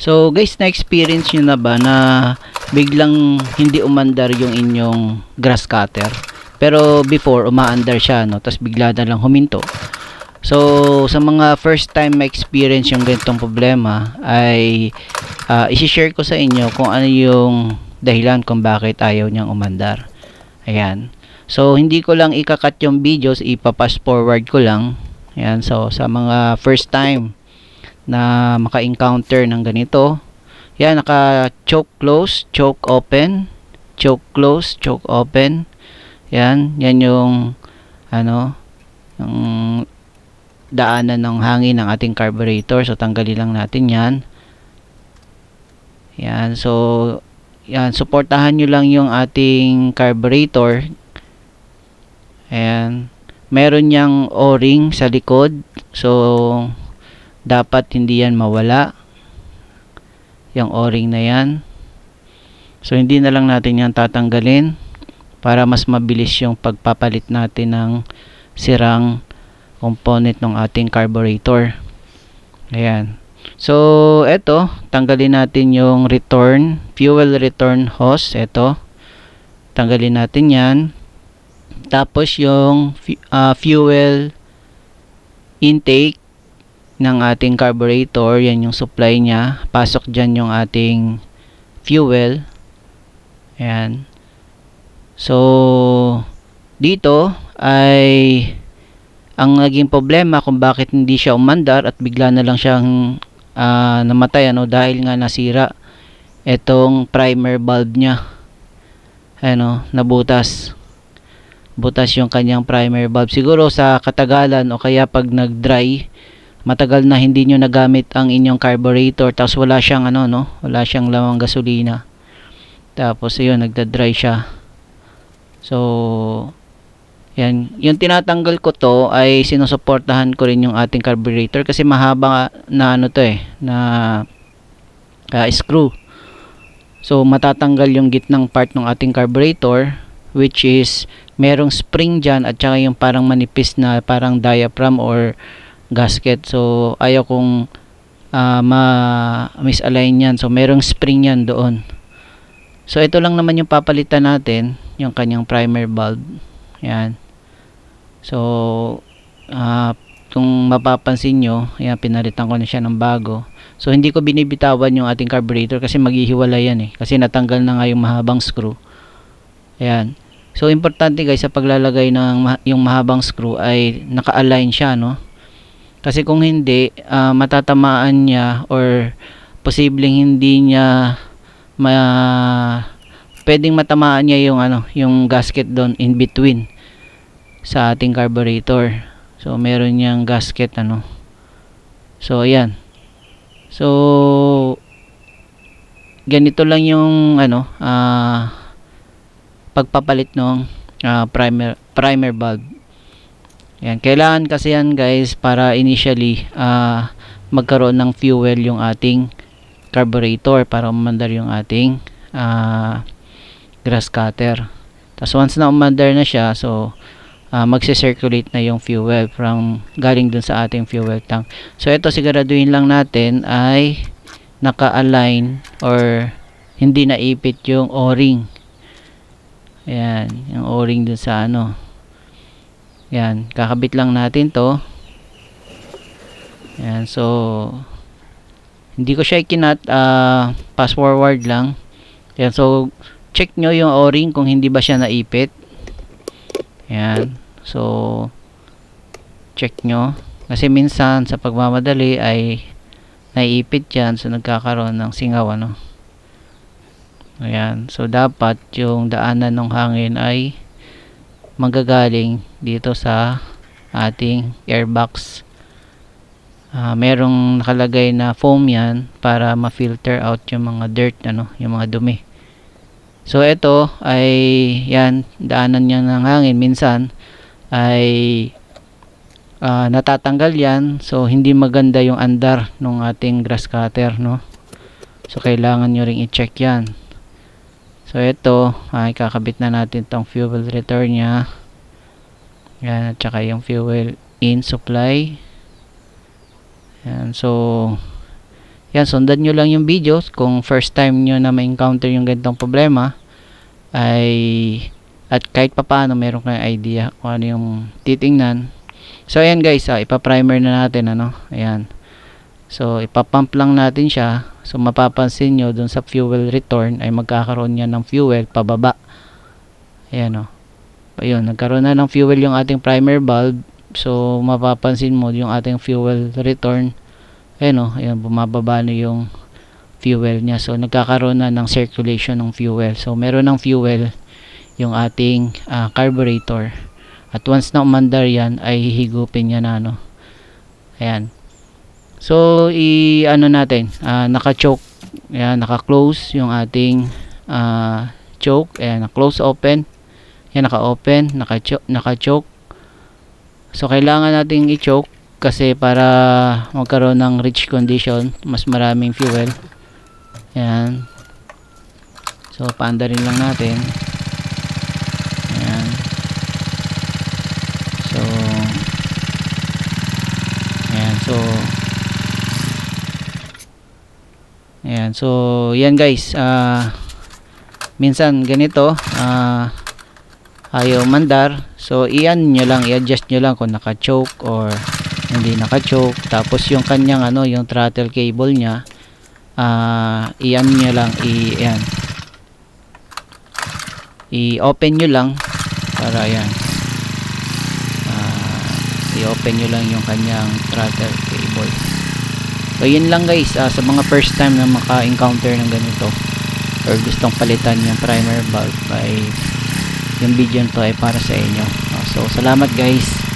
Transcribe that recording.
So guys, na-experience nyo na ba na biglang hindi umandar yung inyong grass cutter? Pero before, umaandar siya, no? Tapos bigla na lang huminto. So, sa mga first time ma-experience yung ganitong problema, ay uh, isi-share ko sa inyo kung ano yung dahilan kung bakit ayaw niyang umandar. Ayan. So, hindi ko lang ikakat yung videos, ipapass forward ko lang. Ayan. So, sa mga first time na maka-encounter ng ganito, yan, naka-choke close, choke open, choke close, choke open. Yan, yan yung ano, yung daanan ng hangin ng ating carburetor. So, tanggalin lang natin yan. Yan, so, yan, suportahan nyo lang yung ating carburetor. Ayan. Meron niyang o-ring sa likod. So, dapat hindi yan mawala. Yung o-ring na yan. So, hindi na lang natin yan tatanggalin para mas mabilis yung pagpapalit natin ng sirang component ng ating carburetor. Ayan. So, eto, tanggalin natin yung return, fuel return hose, eto. Tanggalin natin 'yan. Tapos yung uh, fuel intake ng ating carburetor, yan yung supply niya. Pasok diyan yung ating fuel. Ayan. So, dito ay ang naging problema kung bakit hindi siya umandar at bigla na lang siyang uh, namatay ano dahil nga nasira itong primer bulb niya ano nabutas butas yung kanyang primer bulb siguro sa katagalan o kaya pag nag dry matagal na hindi nyo nagamit ang inyong carburetor tapos wala siyang ano no? Wala siyang lamang gasolina. Tapos ayun nagda-dry siya. So yan, yung tinatanggal ko to ay sinusuportahan ko rin yung ating carburetor kasi mahaba na ano to eh, na uh, screw. So matatanggal yung gitnang part ng ating carburetor which is merong spring dyan at saka yung parang manipis na parang diaphragm or gasket. So ayaw kong uh, ma-misalign yan. So merong spring yan doon. So ito lang naman yung papalitan natin, yung kanyang primer bulb. Yan. So, uh, kung mapapansin nyo, ayan, pinalitan ko na siya ng bago. So, hindi ko binibitawan yung ating carburetor kasi maghihiwalay yan eh. Kasi natanggal na nga yung mahabang screw. Ayan. So, importante guys, sa paglalagay ng yung mahabang screw ay naka-align siya, no? Kasi kung hindi, uh, matatamaan niya or posibleng hindi niya ma pwedeng matamaan niya yung ano, yung gasket doon in between sa ating carburetor. So meron niyang gasket ano. So ayan. So ganito lang yung ano uh, pagpapalit ng uh, primer primer bulb. Yan, kailangan kasi yan guys para initially uh, magkaroon ng fuel yung ating carburetor para umandar yung ating uh, grass cutter. Tapos once na umandar na siya, so uh, magse-circulate na yung fuel from galing dun sa ating fuel tank. So ito siguraduhin lang natin ay naka-align or hindi naipit yung o-ring. Ayan, yung o-ring dun sa ano. Ayan, kakabit lang natin to. Ayan, so hindi ko siya ikinat uh, pass forward lang. Ayan, so check nyo yung o-ring kung hindi ba siya naipit. Ayan. So, check nyo. Kasi minsan sa pagmamadali ay naiipit yan. So, nagkakaroon ng singaw. Ano? Ayan. So, dapat yung daanan ng hangin ay magagaling dito sa ating airbox. Uh, merong nakalagay na foam yan para ma-filter out yung mga dirt, ano, yung mga dumi. So ito ay yan daanan niya ng hangin minsan ay uh, natatanggal yan so hindi maganda yung andar ng ating grass cutter no. So kailangan niyo ring i-check yan. So ito ay kakabit na natin tong fuel return niya. Yan at saka yung fuel in supply. Yan so yan, sundan nyo lang yung videos kung first time nyo na ma-encounter yung ganitong problema ay at kahit papaano meron kayong idea kung ano yung titingnan. So ayan guys, ah, ipa-primer na natin ano. Ayan. So ipapump lang natin siya. So mapapansin nyo dun sa fuel return ay magkakaroon niya ng fuel pababa. Ayan o. Ayun, nagkaroon na ng fuel yung ating primer valve. So mapapansin mo yung ating fuel return. Ayan o, ayan, bumababa na yung fuel niya. So nagkakaroon na ng circulation ng fuel. So meron ng fuel yung ating ah, carburetor. At once na umandar yan, ay hihigupin niya na ano. Ayan. So, i ano natin, ah, naka-choke, ayan, naka-close yung ating ah, choke, ayan, na-close open. Yan, naka-open, naka-choke, naka-choke. So, kailangan nating i-choke kasi para magkaroon ng rich condition, mas maraming fuel. Ayan. So, paandarin lang natin. Ayan. So, ayan. So, ayan. So, yan guys. ah minsan ganito, ah ayaw mandar. So, iyan nyo lang, i-adjust nyo lang kung naka-choke or hindi naka-choke. Tapos, yung kanyang, ano, yung throttle cable niya, ah iyan nyo lang, i, ayan. I-open nyo lang para ayan. Ah, i-open nyo lang yung kanyang throttle cable. So, yun lang guys, ah, sa mga first time na maka-encounter ng ganito or gustong palitan yung primer valve ay yung video nito ay para sa inyo. Ah, so, salamat guys.